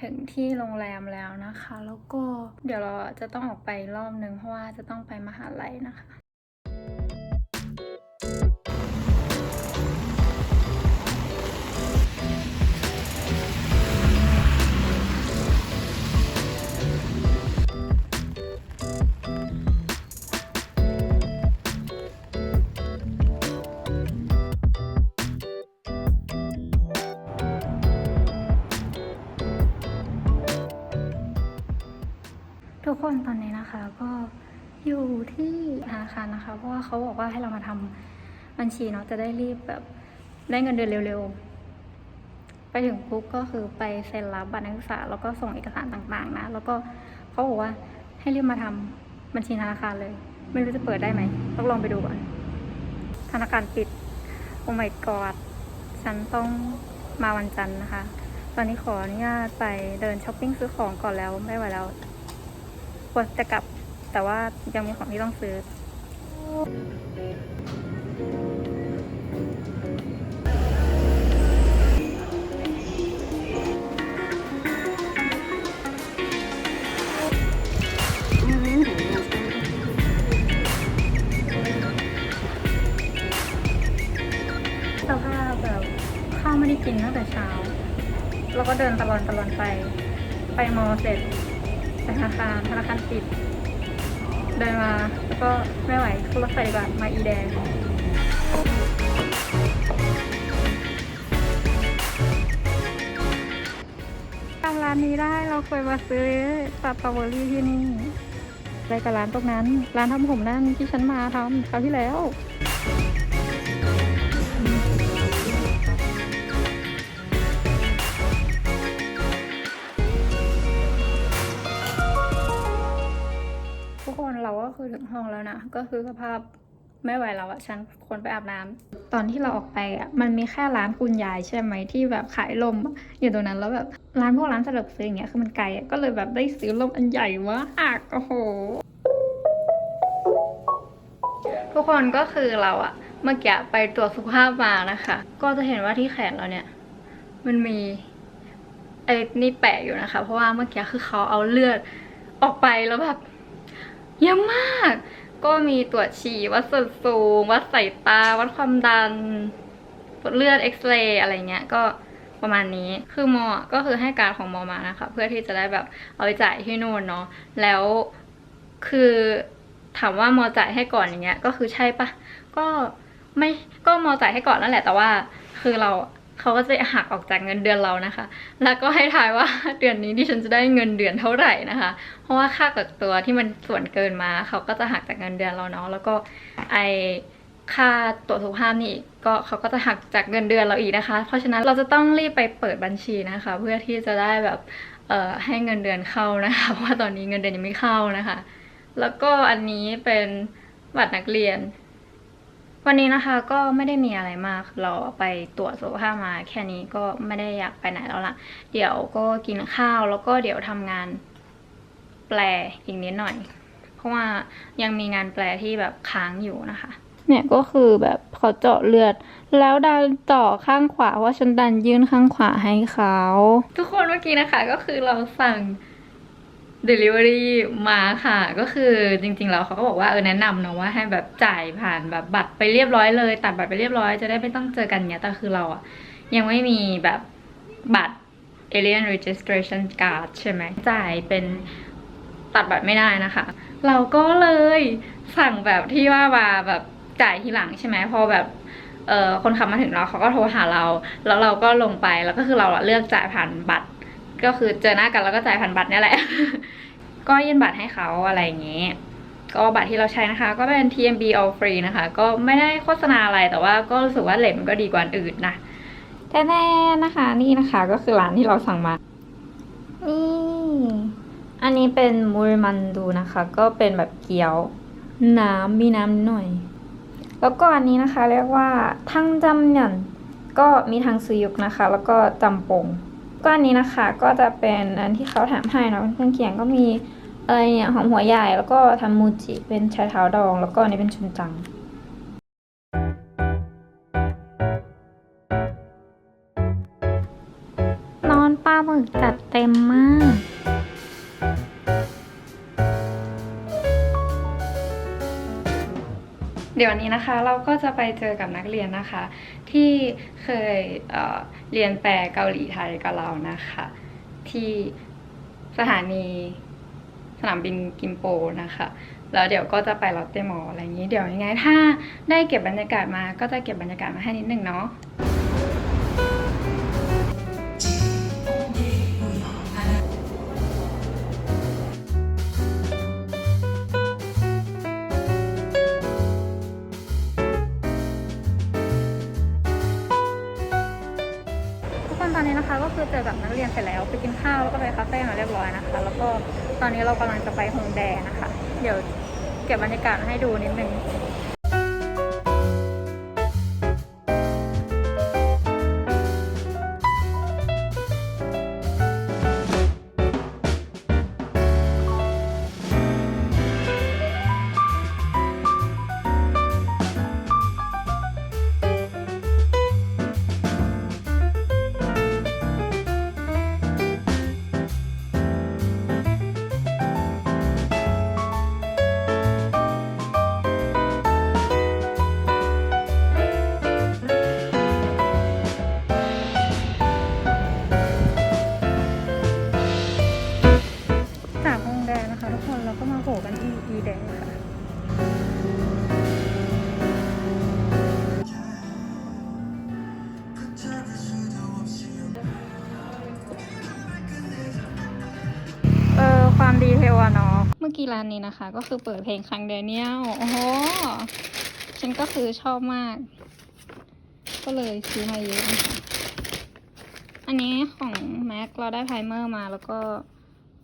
ถึงที่โรงแรมแล้วนะคะ แล้วก็เดี๋ยวเราจะต้องออกไปรอบนึงเพราะว่าจะต้องไปมหาลัยนะคะ คนตอนนี้นะคะก็อยู่ที่ธนาคารนะคะ เพราะว่าเขาบอกว่าให้เรามาทำบัญชีเนาะจะได้รีบแบบได้เงินเดือนเร็วๆ ไปถึงปุ๊บก็คือไปเซ็นรับบัตรนักศึกษาแล้วก็ส่งเอกสารต่างๆนะ แล้วก็เขาบอกว่าให้รีบมาทำบัญชีธนาคารเลย ไม่รู้จะเปิดได้ไหมต้องลองไปดูก่อนธนาคารปิดโอ้ my god ฉันต้องมาวันจันทร์นะคะ ตอนนี้ขออนุญาตไปเดินช้อปปิ้งซื้อของก่อนแล้วไม่ไหวแล้ว ควรจะกลับ แต่ว่ายังมีของที่ต้องซื้อ สภาพแบบข้าวไม่ได้กินตั้งแต่เช้า แล้วก็เดินตะลอนตะลอนไป ไปมอเสร็จ ธนาคารธนาคารปิด เดินมาแล้วก็ไม่ไหวขึ้นรถไฟดีกว่ามาอีแดงจำร้านนี้ได้เราเคยมาซื้อสตรอเบอรี่ที่นี่ไปกับร้านตรงนั้น ร้านทำผมนั่นที่ฉันมาทำคราวที่แล้ว คือถึงห้องแล้วนะ ก็คือสภาพไม่ไหวแล้วอะฉันควรไปอาบน้ำตอนที่เราออกไปอะมันมีแค่ร้านคุณยายใช่ไหมที่แบบขายลมอยู่ตรงนั้นแล้วแบบร้านพวกร้านสะดวกซื้ออย่างเงี้ยคือมันไกลก็เลยแบบได้ซื้อลมอันใหญ่มากโอ้โห ทุกคนก็คือเราอะเมื่อกี้ไปตรวจสุขภาพมานะคะ ก็จะเห็นว่าที่แขนเราเนี่ย มันมีไอ้นี่แปะอยู่นะคะ เพราะว่าเมื่อกี้คือเขาเอาเลือดออกไปแล้วแบบ เยอะมาก ก็มีตรวจฉี่วัดส่วนสูง วัดสายตา วัดความดันตรวจเลือดเอ็กซเรย์อะไรเงี้ยก็ประมาณนี้ คือหมอ ก็คือให้การของหมอมานะคะ เพื่อที่จะได้แบบเอาไปจ่ายที่นู่นเนาะ แล้วคือถามว่าหมอจ่ายให้ก่อนอย่างเงี้ย ก็คือใช่ปะ ก็ไม่ ก็หมอจ่ายให้ก่อนนั่นแหละ แต่ว่า คือเรา เขาก็จะหักออกจากเงินเดือนเรานะคะ แล้วก็ให้ทายว่าเดือนนี้ดิฉันจะได้เงินเดือนเท่าไหร่นะคะ เพราะว่าค่ากักตัวที่มันส่วนเกินมา เขาก็จะหักจากเงินเดือนเราเนาะ แล้วก็ไอค่าตรวจสุขภาพนี่กก็เขาก็จะหักจากเงินเดือนเราอีกนะคะ เพราะฉะนั้นเราจะต้องรีบไปเปิดบัญชีนะคะ เพื่อที่จะได้แบบเอ่อให้เงินเดือนเข้านะคะ เพราะว่าตอนนี้เงินเดือนยังไม่เข้านะคะ แล้วก็อันนี้เป็นบัตรนักเรียน วันนี้นะคะก็ไม่ได้มีอะไรมาก เราไปตรวจสุขภาพมาแค่นี้ก็ไม่ได้อยากไปไหนแล้วล่ะ เดี๋ยวก็กินข้าวแล้วก็เดี๋ยวทำงานแปลอีกนิดหน่อย เพราะว่ายังมีงานแปลที่แบบค้างอยู่นะคะ เนี่ยก็คือแบบเขาเจาะเลือด แล้วดันต่อข้างขวาว่าฉันดันยื่นข้างขวาให้เขา ทุกคนเมื่อกี้นะคะก็คือเราสั่ง Delivery มาค่ะ ก็คือจริงๆแล้วเขาก็บอกว่าเออแนะนำเนอะว่าให้แบบจ่ายผ่านแบบบัตรไปเรียบร้อยเลย ตัดบัตรไปเรียบร้อยจะได้ไม่ต้องเจอกันเนี้ยแต่คือเราอะยังไม่มีแบบบัตร Alien Registration Card ใช่ไหมจ่ายเป็นตัดบัตรไม่ได้นะคะ เราก็เลยสั่งแบบที่ว่ามาแบบจ่ายทีหลังใช่ไหมพอแบบเออคนขับมาถึงเราเขาก็โทรหาเรา แล้วเราก็ลงไปแล้วก็คือเราเลือกจ่ายผ่านบัตร ก็คือเจอหน้ากันแล้วก็จ่ายผ่านบัตรนี่แหละ ก็ยื่นบัตรให้เขาอะไรอย่างเงี้ยก็บัตรที่เราใช้นะคะ ก็เป็น TMB all free นะคะ ก็ไม่ได้โฆษณาอะไรแต่ว่าก็รู้สึกว่าเลทมันก็ดีกว่าอื่นนะแต่แน่นะคะนี่นะคะก็คือร้านที่เราสั่งมานี่อันนี้เป็นมูรมันดูนะคะ ก็เป็นแบบเกี๊ยว น้ำมีน้ำนิดหน่อย แล้วก็อันนี้นะคะเรียกว่าทั้งจำหยันก็มีทั้งซุยุกนะคะ แล้วก็จำปง ก็อันนี้นะคะก็จะเป็นอันที่เขาแถมให้นะเครื่องเคียงก็มีอะไรเนี่ยหอมหัวใหญ่แล้วก็ทำมูจิเป็นชายเท้าดอง แล้วก็อันนี้เป็นชุนจังนอนปลาหมึกจัดเต็มมาก เดี๋ยววันนี้นะคะเราก็จะไปเจอกับนักเรียนนะคะ ที่เคยเเรียนแปลเกาหลีไทยกับเรานะคะ ที่สถานีสนามบินกิมโปนะคะแล้วเดี๋ยวก็จะไปลอตเตมอลอะไรอย่างนี้ เดี๋ยวยังไง ถ้าได้เก็บบรรยากาศมาก็จะเก็บบรรยากาศมาให้นิดนึงเนาะ นะคะก็คือเจอกับนักเรียนเสร็จแล้วไปกินข้าวแล้วก็ไปคาเฟ่มาเรียบร้อยนะคะ แล้วก็ตอนนี้เรากำลังจะไปฮงแดนะคะ เดี๋ยวเก็บบรรยากาศให้ดูนิดนึง อกี้ร้านนี้นะคะ ก็คือเปิดเพลงคังแดเนียลโอ้โห ฉันก็คือชอบมาก ก็เลยซื้อมาเยอะนะคะอันนี้ของแม็กเราได้ไพรเมอร์มาแล้วก็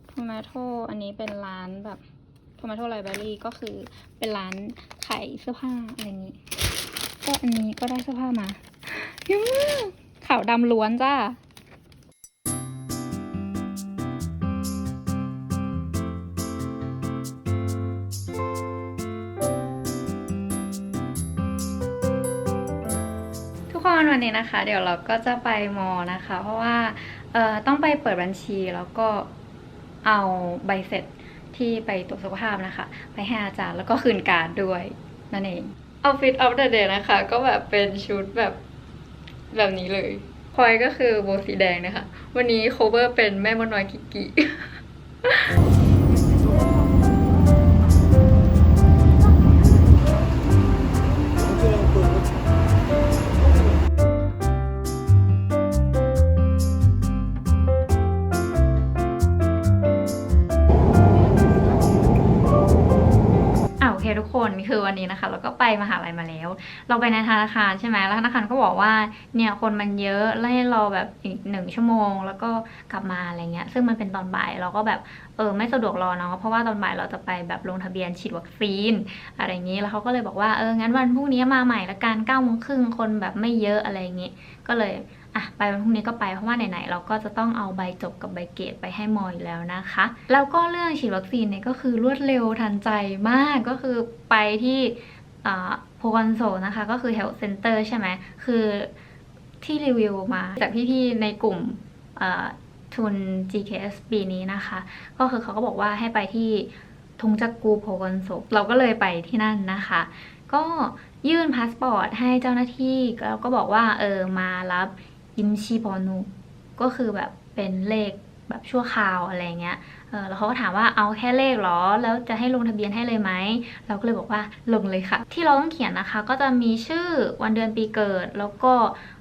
โทมาโตอันนี้เป็นร้านแบบโทมาโตไลบรารีก็คือเป็นร้านขายเสื้อผ้าอะไรอย่างนี้ ก็อันนี้ก็ได้เสื้อผ้ามาเยอะมากขาวดำล้วนจ้า ทุกคนวันนี้นะคะ เดี๋ยวเราก็จะไปมอนะคะ เพราะว่าเอ่อต้องไปเปิดบัญชีแล้วก็เอาใบเสร็จที่ไปตรวจสุขภาพนะคะ ไปให้อาจารย์แล้วก็คืนการ์ดด้วยนั่นเองเอาฟิตอั f เด e day นะคะ ก็แบบเป็นชุดแบบแบบนี้เลยพลอยก็คือโบสีแดงนะคะ วันนี้โคเวอร์เป็นแม่มดน้อยกิก คนคือวันนี้นะคะเราก็ไปมหาลัยมาแล้ว เราไปในธนาคารใช่ไหมแล้วธนาคารก็บอกว่าเนี่ยคนมันเยอะแล้วให้รอแบบอีกหนึ่งชั่วโมง แล้วก็กลับมาอะไรเงี้ยซึ่งมันเป็นตอนบ่ายเราก็แบบเออไม่สะดวกรอเนาะเพราะว่าตอนบ่ายเราจะไปแบบลงทะเบียนฉีดวัคซีนอะไรอย่างนี้แล้วเขาก็เลยบอกว่าเอองั้นวันพรุ่งนี้มาใหม่ละกันเก้าโมงครึ่งคนแบบไม่เยอะอะไรอย่างงี้ก็เลย อะไปวันพรุ่งนี้ก็ไปเพราะว่าไหนๆเราก็จะต้องเอาใบจบกับใบเกรดไปให้มอยแล้วนะคะ แล้วก็เรื่องฉีดวัคซีนเนี่ยก็คือรวดเร็วทันใจมากก็คือไปที่โพคอนโซนะคะ ก็คือ Health Center ใช่ไหมคือที่รีวิวมาจากพี่ๆในกลุ่มทุน GKS ปีนี้นะคะ ก็คือเขาก็บอกว่าให้ไปที่ทงจักกูโพคอนโซเราก็เลยไปที่นั่นนะคะ ก็ยื่นพาสปอร์ตให้เจ้าหน้าที่แล้วก็บอกว่าเออมารับ อิมชีปอนูก็คือแบบเป็นเลขแบบชั่วคราวอะไรเงี้ยเออแล้วเขาก็ถามว่าเอาแค่เลขเหรอ แล้วจะให้ลงทะเบียนให้เลยไหม เราก็เลยบอกว่าลงเลยค่ะ ที่เราต้องเขียนนะคะ ก็จะมีชื่อวันเดือนปีเกิด แล้วก็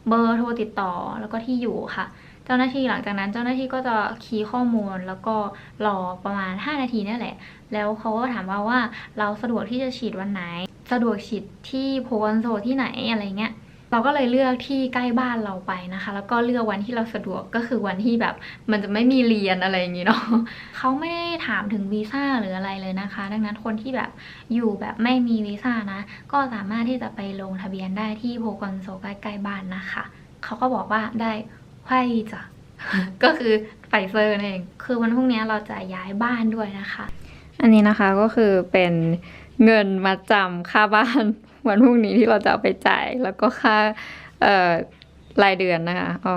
เบอร์โทรติดต่อ แล้วก็ที่อยู่ค่ะ เจ้าหน้าที่หลังจากนั้นเจ้าหน้าที่ก็จะคีย์ข้อมูล แล้วก็รอประมาณ 5 นาทีนี่แหละ แล้วเขาก็ถามว่าว่าเราสะดวกที่จะฉีดวันไหน สะดวกฉีดที่โพลโซที่ไหนอะไรเงี้ย เราก็เลยเลือกที่ใกล้บ้านเราไปนะคะ แล้วก็เลือกวันที่เราสะดวกก็คือวันที่แบบ มันจะไม่มีเรียนอะไรอย่างงี้เนาะเขาไม่ได้ถามถึงวีซ่าหรืออะไรเลยนะคะ ดังนั้นคนที่แบบอยู่แบบไม่มีวีซ่านะ ก็สามารถที่จะไปลงทะเบียนได้ที่โพกอนโซใกล้ๆบ้านนะคะเขาก็บอกว่าได้ไพ่จ้ะก็คือไฟเซอร์นั่นเองคือวันพรุ่งนี้เราจะย้ายบ้านด้วยนะคะ อันนี้นะคะก็คือเป็นเงินมาจำค่าบ้าน วันพรุ่งนี้ที่เราจะเอาไปจ่าย แล้วก็ค่าเอ่อรายเดือนนะคะอ๋อ